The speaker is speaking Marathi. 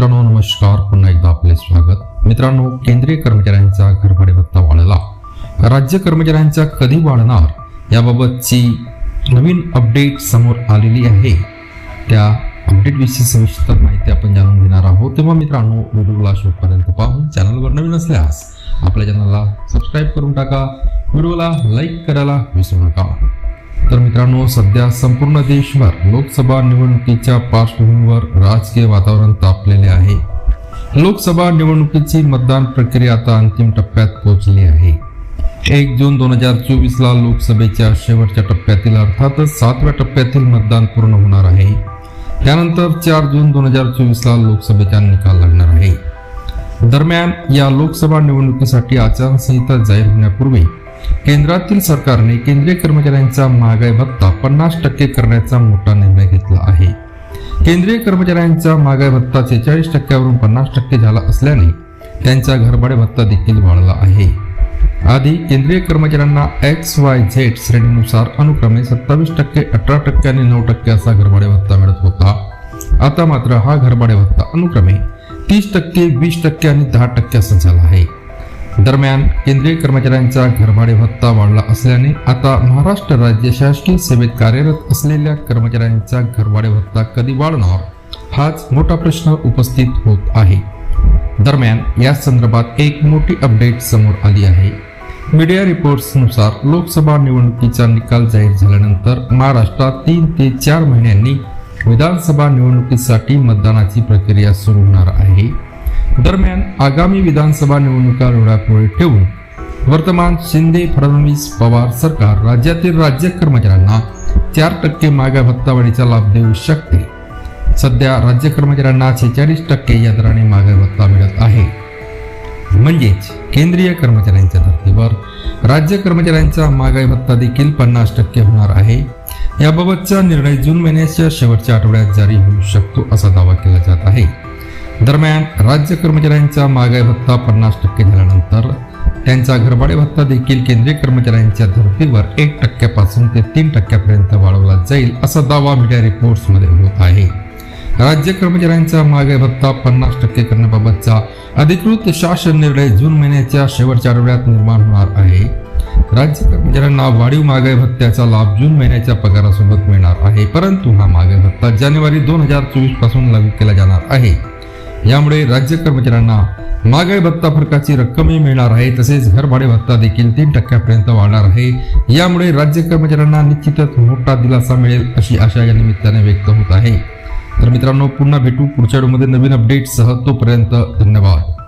मित्रांनो नमस्कार. पुन्हा एकदा आपले स्वागत. मित्रांनो केंद्रीय कर्मचाऱ्यांचा घरभाडे भत्ता वाढला. राज्य कर्मचाऱ्यांचा कधी वाढणार याबाबतची नवीन अपडेट समोर आलेली आहे. त्या अपडेटविषयी सविस्तर माहिती आपण जाणून घेणार आहोत. तेव्हा मित्रांनो व्हिडिओला शेवटपर्यंत पाहून चॅनलवर नवीन असल्यास आपल्या चॅनलला सबस्क्राईब करून टाका. व्हिडिओला लाईक करायला विसरू नका. तर मित्रांनो सध्या संपूर्ण देशभर लोकसभा निवडणुकीच्या पार्श्वभूमीवर राजकीय वातावरण तापलेले आहे. लोकसभा निवडणुकीची मतदान प्रक्रिया आता अंतिम टप्प्यात पोहोचली आहे. एक जून दोन हजार चोवीस ला लोकसभेच्या शेवटच्या टप्प्यातील अर्थातच सातव्या टप्प्यातील मतदान पूर्ण होणार आहे. त्यानंतर चार जून दोन हजार चोवीस ला लोकसभेचा निकाल लागणार आहे. दरम्यान या लोकसभा निवडणुकीसाठी आचारसंहिता जाहीर होण्यापूर्वी केंद्रातील सरकारने केंद्रीय कर्मचाऱ्यांचा महागाई भत्ता पन्नास टक्के करण्याचा मोठा निर्णय घेतला आहे. केंद्रीय कर्मचाऱ्यांचा महागाई भत्ता सेहेचाळीस टक्क्यावरून पन्नास टक्के झाला असल्याने त्यांचा घरभाडे भत्ता देखील वाढला आहे. आधी केंद्रीय कर्मचाऱ्यांना एक्स वाय झेड श्रेणीनुसार अनुक्रमे सत्तावीस टक्के अठरा टक्के आणि नऊ टक्के असा घरभाडे भत्ता मिळत होता. आता मात्र हा घरभाडे भत्ता अनुक्रमे तीस टक्के वीस टक्के आणि दहा टक्के असा झाला आहे. दरम्यान केंद्रीय कर्मचाऱ्यांचा घरभाडे भत्ता वाढला असल्याने आता महाराष्ट्र राज्य शासकीय सेवेत कार्यरत असलेल्या कर्मचाऱ्यांचा घरभाडे भत्ता कधी वाढणार? हाच मोठा प्रश्न उपस्थित होत आहे. दरम्यान या संदर्भात एक मोठी अपडेट समोर आली आहे. मीडिया रिपोर्ट्सनुसार लोकसभा निवडणुकीचा निकाल जाहीर झाल्यानंतर महाराष्ट्रात तीन ते चार महिन्यांनी विधानसभा निवडणुकीसाठी मतदानाची प्रक्रिया सुरू होणार आहे. दरम्यान आगामी विधानसभा निवडणुका डोळ्यापुढे ठेवून वर्तमान शिंदे फडणवीस पवार सरकार राज्यातील राज्य कर्मचाऱ्यांना चार टक्के मागा भत्तावाढीचा लाभ देऊ शकते. सध्या राज्य कर्मचाऱ्यांना शेहेचाळीस टक्के या दराने मागा भत्ता मिळत आहे. म्हणजेच केंद्रीय कर्मचाऱ्यांच्या धर्तीवर राज्य कर्मचाऱ्यांचा महागाई भत्ता देखील पन्नास टक्के होणार आहे. याबाबतचा निर्णय जून महिन्याच्या शेवटच्या आठवड्यात जारी होऊ शकतो असा दावा केला जात आहे. दरम्यान राज्य कर्मचाऱ्यांचा महागाई भत्ता पन्नास टक्के झाल्यानंतर त्यांचा घरभाडे भत्ता देखील केंद्रीय कर्मचाऱ्यांच्या धर्तीवर एक टक्क्यापासून ते तीन टक्क्यापर्यंत वाढवला जाईल असा दावा मीडिया रिपोर्ट्समध्ये होत आहे. राज्य कर्मचाऱ्यांचा महागाई भत्ता पन्नास टक्के करण्याबाबतचा अधिकृत शासन निर्णय जून महिन्याच्या शेवटच्या आठवड्यात निर्माण होणार आहे. राज्य कर्मचाऱ्यांना वाढीव महागाई भत्त्याचा लाभ जून महिन्याच्या पगारासोबत मिळणार आहे परंतु हा महागाई भत्ता जानेवारी दोन हजार चोवीसपासून लागू केला जाणार आहे. यामुळे राज्य कर्मचाऱ्यांना महागाई भत्ता फरकाची रक्कमही मिळणार आहे. तसेच घरभाडे भत्ता देखील तीन टक्क्यापर्यंत वाढणार आहे. यामुळे राज्य कर्मचाऱ्यांना निश्चितच मोठा दिलासा मिळेल अशी आशा या निमित्ताने व्यक्त होत आहे. तर मित्रांनो पुन्हा भेटू पुढच्या व्हिडिओमध्ये नवीन अपडेटसह तोपर्यंत धन्यवाद.